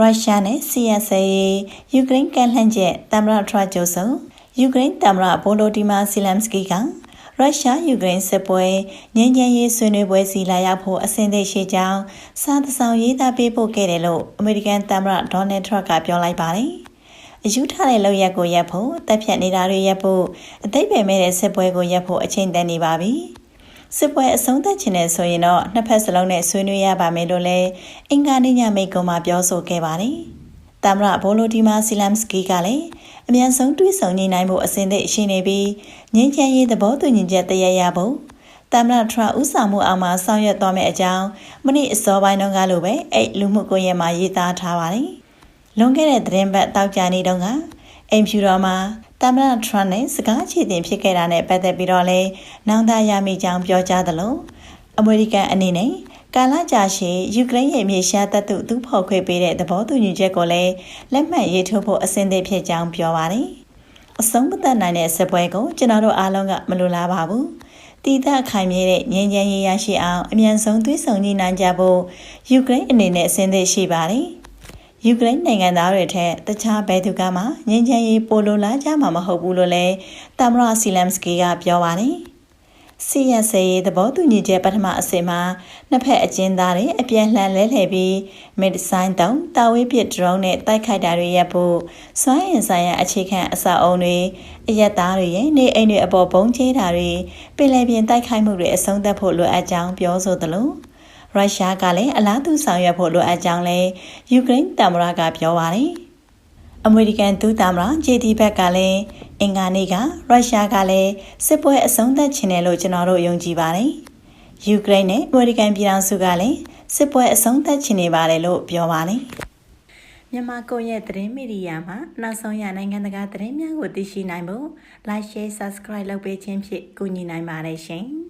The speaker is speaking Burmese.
ရုရှားနဲ့ဆီယက်ဆဲရေးယူကရိန်းကန်လှန့်ချက်တမ်မရထရာဂျိုဆုံယူကရိန်းတမ်မရဗိုလိုဒီမာဆီလမ်စကီကရုရှားယူကရိန်းစစ်ပွဲငြိမ်းချမ်းရေးဆွေးနွေးပွဲစီလာရောက်ဖို့အဆင်သင့်ရှိကြောင်းစာသဆောင်ရေးသားပေးပို့ခဲ့တယ်လို့အမေရိကန်တမ်မရဒေါ်နယ်ထရက်ကပြောလိုက်ပါတယ်။အယူထားတဲ့လောက်ရက်ကိုရက်ဖို့တက်ဖြတ်နေတာတွေရက်ဖို့အသိပယ်မဲ့တဲ့စစ်ပွဲကိုရက်ဖို့အချိန်တန်နေပါပြီ။ စစ်ပွဲအဆုံးသတ်ခြင်းနဲ့ဆိုရင်တော့နှစ်ဖက်စလုံးနဲ့ဆွေးနွေးရပါမယ်လို့လည်းအင်္ဂါနေ့ညမိတ်ကွန်မှာပြောဆိုခဲ့ပါတယ်။တမ်မရဘိုလိုဒီမာဆီလမ်စကီကလည်းအမြန်ဆုံးတွေးဆောင်နေနိုင်ဖို့အစဉ်သင့်ရှိနေပြီးငင်းချမ်းရေးသဘောတူညီချက်တရရဖို့တမ်မရထရဥဆောင်မှုအောင်မှာဆောင်ရွက်သွားမယ့်အကြောင်းမနေ့အစောပိုင်းတုန်းကလိုပဲအဲ့လူမှုကွန်ရက်မှာရေးသားထားပါတယ်။လွန်ခဲ့တဲ့သတင်းပတ်တောက်ကြနေတုန်းက အိမ်ဖြူတော်မှာတမ်မရထရနဲ့စကားချေတင်ဖြစ်ခဲ့တာနဲ့ပတ်သက်ပြီးတော့လဲနောင်တရမိကြောင်းပြောကြားသလိုအမေရိကန်အနေနဲ့ကာလကြာရှည်ယူကရိန်းရဲ့မြေရှားတပ်သူသူဖော်ခွေပေးတဲ့သဘောတူညီချက်ကိုလည်းလက်မှတ်ရေးထိုးဖို့အဆင်သင့်ဖြစ်ကြောင်းပြောပါတယ်။အဆုံးမသက်နိုင်တဲ့စစ်ပွဲကိုကျွန်တော်တို့အားလုံးကမလိုလားပါဘူး။တည်တခိုင်မြဲတဲ့ငြိမ်းချမ်းရေးရရှိအောင်အမြန်ဆုံးသွေးဆောင်ညှိနှိုင်းကြဖို့ယူကရိန်းအနေနဲ့အဆင်သင့်ရှိပါတယ်။ ယူကရိန်းနိုင်ငံသားတွေထက်တခြားဘယ်သူကမှငြိမ်းချမ်းရေးပိုလိုလားကြမှာမဟုတ်ဘူးလို့လည်းတမ်မရစီလမ်စကီကပြောပါတယ်။စီရဆဲရေးသဘောတူညီချက်ပထမအဆင့်မှာနှစ်ဖက်အကျဉ်းသားတွေအပြန်လှန်လဲလှယ်ပြီးမစ်ဆိုင်းတုံးတာဝေးပစ်ဒရုန်းနဲ့တိုက်ခိုက်တာတွေရပ်ဖို့စွမ်းအင်ဆိုင်ရာအခြေခံအဆောက်အုံတွေအရက်သားတွေရဲ့နေအိမ်တွေအပေါ်ဘုံကျဲတာတွေပင်လယ်ပြင်တိုက်ခိုက်မှုတွေအဆုံးသတ်ဖို့လိုအပ်ကြောင်းပြောဆိုသလို ရုရှားကလည်းအလားတူဆောင်ရွက်ဖို့လိုအပ်ကြောင်းလည်းယူကရိန်းတမရကပြောပါတယ်အမေရိကန်ဒုသမ္မတဂျေဒီဘက်ကလည်းအင်္ဂါနေ့ကရုရှားကလည်းစစ်ပွဲအဆုံးသတ်ခြင်းတယ်လို့ကျွန်တော်တို့ယုံကြည်ပါတယ်။ယူကရိန်းနဲ့အမေရိကန်ပြည်ထောင်စုကလည်းစစ်ပွဲအဆုံးသတ်ခြင်းနေပါတယ်လို့ပြောပါတယ်။မြန်မာကွန်ရက်သတင်းမီဒီယာမှာနောက်ဆုံးရနိုင်ငံတကာသတင်းများကိုသိရှိနိုင်ဖို့ Like Share Subscribe လုပ်ပေးခြင်းဖြင့်ကူညီနိုင်ပါတယ်ရှင်။